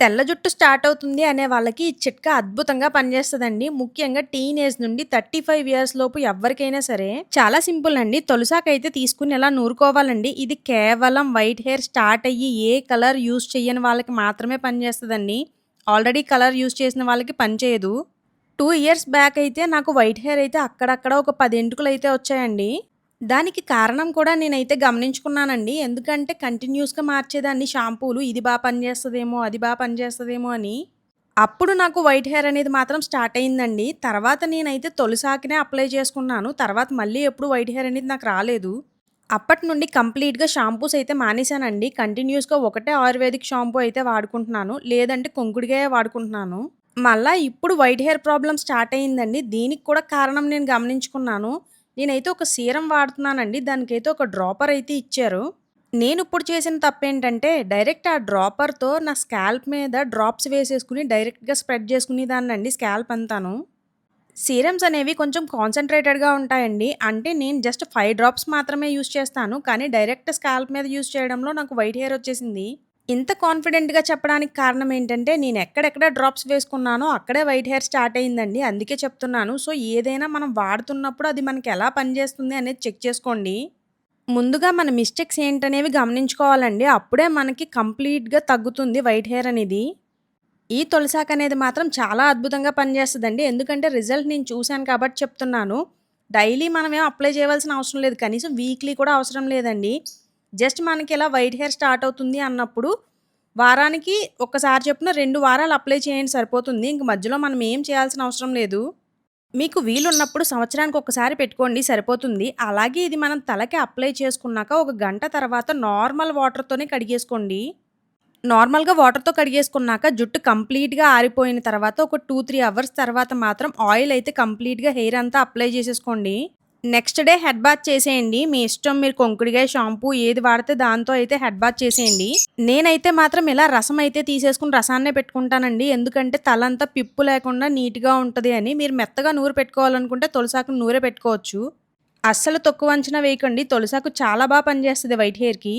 తెల్ల జుట్టు స్టార్ట్ అవుతుంది అనే వాళ్ళకి ఈ చిట్కా అద్భుతంగా పనిచేస్తుందండి ముఖ్యంగా టీనేజ్ నుండి 35 ఇయర్స్ లోపు ఎవ్వరికైనా సరే చాలా సింపుల్ అండి. తొలిసాకైతే తీసుకుని ఎలా నూరుకోవాలండి. ఇది కేవలం వైట్ హెయిర్ స్టార్ట్ అయ్యి ఏ కలర్ యూస్ చేయని వాళ్ళకి మాత్రమే పనిచేస్తుందండి ఆల్రెడీ కలర్ యూస్ చేసిన వాళ్ళకి పనిచేయదు. టూ ఇయర్స్ బ్యాక్ అయితే నాకు వైట్ హెయిర్ అయితే అక్కడక్కడ ఒక పది ఎంటుకలు అయితే వచ్చాయండి. దానికి కారణం కూడా నేనైతే గమనించుకున్నానండి. ఎందుకంటే కంటిన్యూస్గా మార్చేదాన్ని షాంపూలు. ఇది బా పనిచేస్తదేమో, అది బా పనిచేస్తదేమో అని. అప్పుడు నాకు వైట్ హెయిర్ అనేది మాత్రం స్టార్ట్ అయిందండి. తర్వాత నేనైతే తొలిసాకినే అప్లై చేసుకున్నాను. తర్వాత మళ్ళీ ఎప్పుడు వైట్ హెయిర్ అనేది నాకు రాలేదు. అప్పటి నుండి కంప్లీట్‌గా షాంపూస్ అయితే మానేశానండి. కంటిన్యూస్గా ఒకటే ఆయుర్వేదిక్ షాంపూ అయితే వాడుకుంటున్నాను. లేదంటే కుంకుడుగాయే వాడుకుంటున్నాను. మళ్ళా ఇప్పుడు వైట్ హెయిర్ ప్రాబ్లమ్ స్టార్ట్ అయిందండి. దీనికి కూడా కారణం నేను గమనించుకున్నాను. నేనైతే ఒక సీరం వాడుతున్నానండి. దానికైతే ఒక డ్రాపర్ అయితే ఇచ్చారు. నేను ఇప్పుడు చేసిన తప్పేంటంటే డైరెక్ట్ ఆ డ్రాపర్‌తో నా స్కాల్ప్ మీద డ్రాప్స్ వేసేసుకుని డైరెక్ట్‌గా స్ప్రెడ్ చేసుకునేదాన్నండి స్కాల్ప్ అంతాను. సీరమ్స్ అనేవి కొంచెం కాన్సంట్రేటెడ్‌గా ఉంటాయండి. అంటే నేను జస్ట్ ఫైవ్ డ్రాప్స్ మాత్రమే యూజ్ చేస్తాను. కానీ డైరెక్ట్ స్కాల్ప్ మీద యూజ్ చేయడంలో నాకు వైట్ హెయిర్ వచ్చేసింది. ఇంత కాన్ఫిడెంట్‌గా చెప్పడానికి కారణం ఏంటంటే నేను ఎక్కడెక్కడ డ్రాప్స్ వేసుకున్నానో అక్కడే వైట్ హెయిర్ స్టార్ట్ అయిందండి. అందుకే చెప్తున్నాను. సో ఏదైనా మనం వాడుతున్నప్పుడు అది మనకి ఎలా పనిచేస్తుంది అనేది చెక్ చేసుకోండి. ముందుగా మన మిస్టేక్స్ ఏంటనేవి గమనించుకోవాలండి. అప్పుడే మనకి కంప్లీట్‌గా తగ్గుతుంది వైట్ హెయిర్ అనేది. ఈ తొలిసాక అనేది మాత్రం చాలా అద్భుతంగా పనిచేస్తుందండి ఎందుకంటే రిజల్ట్ నేను చూశాను కాబట్టి చెప్తున్నాను. డైలీ మనమేం అప్లై చేయవలసిన అవసరం లేదు. కనీసం వీక్లీ కూడా అవసరం లేదండి. జస్ట్ మనకి ఇలా వైట్ హెయిర్ స్టార్ట్ అవుతుంది అన్నప్పుడు వారానికి ఒక్కసారి చెప్పిన రెండు వారాలు అప్లై చేయండి సరిపోతుంది. ఇంక మధ్యలో మనం ఏం చేయాల్సిన అవసరం లేదు. మీకు వీలున్నప్పుడు సంవత్సరానికి ఒకసారి పెట్టుకోండి సరిపోతుంది. అలాగే ఇది మనం తలకి అప్లై చేసుకున్నాక ఒక గంట తర్వాత నార్మల్ వాటర్‌తోనే కడిగేసుకోండి. నార్మల్‌గా వాటర్‌తో కడిగేసుకున్నాక జుట్టు కంప్లీట్‌గా ఆరిపోయిన తర్వాత ఒక 2, 3 అవర్స్ తర్వాత మాత్రం ఆయిల్ అయితే కంప్లీట్‌గా హెయిర్ అంతా అప్లై చేసేసుకోండి. నెక్స్ట్ డే హెడ్ బాత్ చేసేయండి. మీ ఇష్టం మీరు కొంకుడిగా షాంపూ ఏది వాడితే దాంతో అయితే హెడ్ బాత్ చేసేయండి. నేనైతే మాత్రం ఇలా రసం అయితే తీసేసుకుని రసాన్నే పెట్టుకుంటానండి. ఎందుకంటే తలంతా పిప్పు లేకుండా నీట్‌గా ఉంటుంది అని. మీరు మెత్తగా నూరు పెట్టుకోవాలనుకుంటే తొలిసాకుని నూరే పెట్టుకోవచ్చు. అస్సలు తక్కువ అంచనా వేయకండి. తొలిసాకు చాలా బాగా పనిచేస్తుంది వైట్ హెయిర్‌కి.